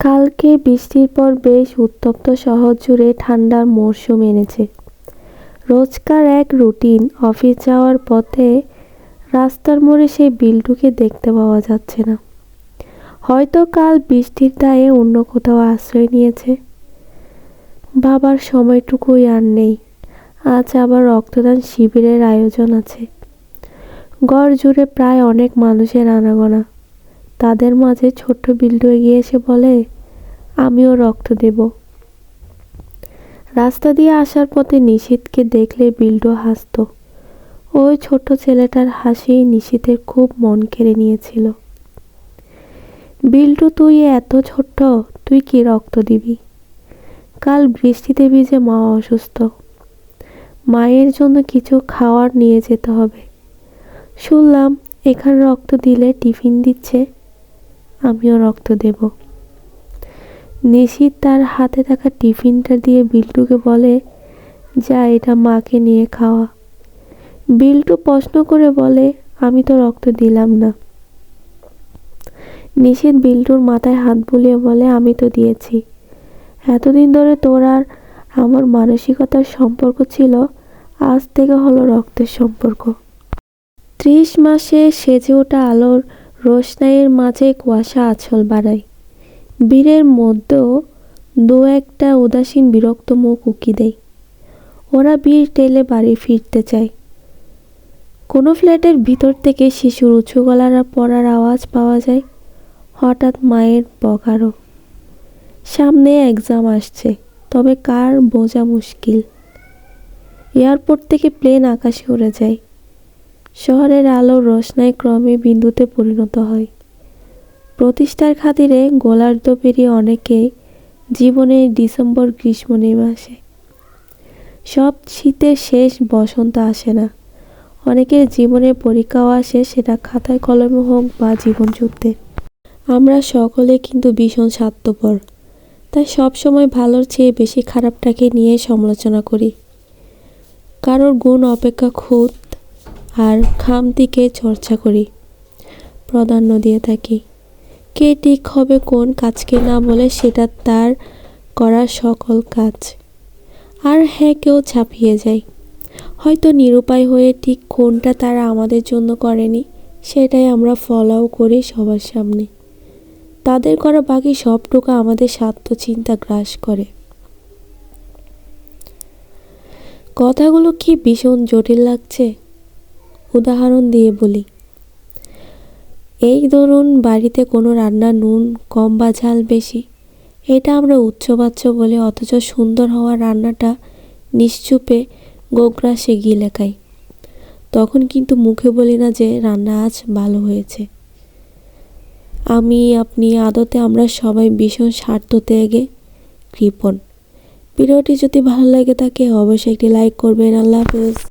কালকে বৃষ্টির পর বেশ উত্তপ্ত শহর জুড়ে ঠান্ডার মরশুম এনেছে। রোজকার এক রুটিন অফিস যাওয়ার পথে রাস্তার মোড়ে সেই বিল্টুকে দেখতে পাওয়া যাচ্ছে না। হয়তো কাল বৃষ্টির দায়ে অন্য কোথাও আশ্রয় নিয়েছে। বাবার সময়টুকুই আর নেই। আজ আবার রক্তদান শিবিরের আয়োজন আছে। গড় জুড়ে প্রায় অনেক মানুষের আনাগোনা। তাদের মাঝে ছোট্ট বিল্টু এগিয়ে এসে বলে, আমিও রক্ত দেব। রাস্তা দিয়ে আসার পথে নিশীথকে দেখলে বিল্টু হাসত। ওই ছোট ছেলেটার হাসি নিশীথের খুব মন কেড়ে নিয়েছিল। বিল্টু, তুই এত ছোট্ট, তুই কি রক্ত দিবি? কাল বৃষ্টিতে ভিজে মা অসুস্থ। মায়ের জন্য কিছু খাওয়ার নিয়ে যেতে হবে। শুনলাম, এখানে রক্ত দিলে টিফিন দিচ্ছে। আমিও রক্ত দেব। নিশিত তার হাতে থাকা টিফিনটা দিয়ে বিল্টুকে বলে, যা, এটা মাকে নিয়ে খাওয়া। বিল্টু প্রশ্ন করে বলে, আমি তো রক্ত দিলাম না। নিশিত বিল্টুর মাথায় হাত বুলিয়ে বলে, আমি তো দিয়েছি। এতদিন ধরে তোর আর আমার মানসিকতার সম্পর্ক ছিল, আজ থেকে হলো রক্তের সম্পর্ক। ত্রিশ মাসে সেজে ওঠা আলোর রোশনাইয়ের মাঝে কুয়াশা আঁচল বাড়ায়। বীরের মধ্যেও দু একটা উদাসীন বিরক্ত মুখ উকি দেয়। ওরা বীর টেলে বাড়ি ফিরতে চায়। কোনো ফ্ল্যাটের ভিতর থেকে শিশুর উঁচু গলার পড়ার আওয়াজ পাওয়া যায় হঠাৎ মায়ের বকারও সামনে এক্সাম আসছে, তবে কার বোঝা মুশকিল। এয়ারপোর্ট থেকে প্লেন আকাশে উড়ে যায়। শহরের আলো রোশনায় ক্রমে বিন্দুতে পরিণত হয়। প্রতিষ্ঠার খাতিরে গোলার্ধ পেরিয়ে অনেকে জীবনের ডিসেম্বর গ্রীষ্ম নেমে আসে। সব শীতের শেষ বসন্ত আসে না। অনেকের জীবনের পরীক্ষাও আসে সেটা খাতায় কলমে হোক বা জীবন যুদ্ধে আমরা সকলে কিন্তু ভীষণ স্বার্থপর। তাই সবসময় ভালোর চেয়ে বেশি খারাপটাকে নিয়ে সমালোচনা করি। কারোর গুণ অপেক্ষা খুদ আর খামতিকে চর্চা করি। প্রাধান্য দিয়ে থাকি। কে ঠিক হবে কোন কাজকে না বলে সেটা তার করা সকল কাজ। আর হ্যাঁ কেউ ছাপিয়ে যায়। হয়তো নিরুপায় হয়ে ঠিক কোনটা তারা আমাদের জন্য করেনি, সেটাই আমরা ফলাও করি সবার সামনে। তাদের করা বাকি সবটুকু আমাদের স্বার্থ চিন্তা গ্রাস করে। কথাগুলো কি ভীষণ জটিল লাগছে? উদাহরণ দিয়ে বলি। এই ধরুন বাড়িতে কোনো রান্না নুন, কম বা ঝাল বেশি। এটা আমরা উচ্চবাচ্য বলে অথচ সুন্দর হওয়া রান্নাটা নিশ্চুপে গোগ্রাসে গিলে খাই তখন কিন্তু মুখে বলি না যে রান্না আজ ভালো হয়েছে। আমি, আপনি, আদতে আমরা সবাই ভীষণ স্বার্থ ত্যাগে কৃপণ। ভিডিওটি যদি ভালো লাগে থাকে, অবশ্যই একটি লাইক করবেন। আল্লাহ হাফেজ।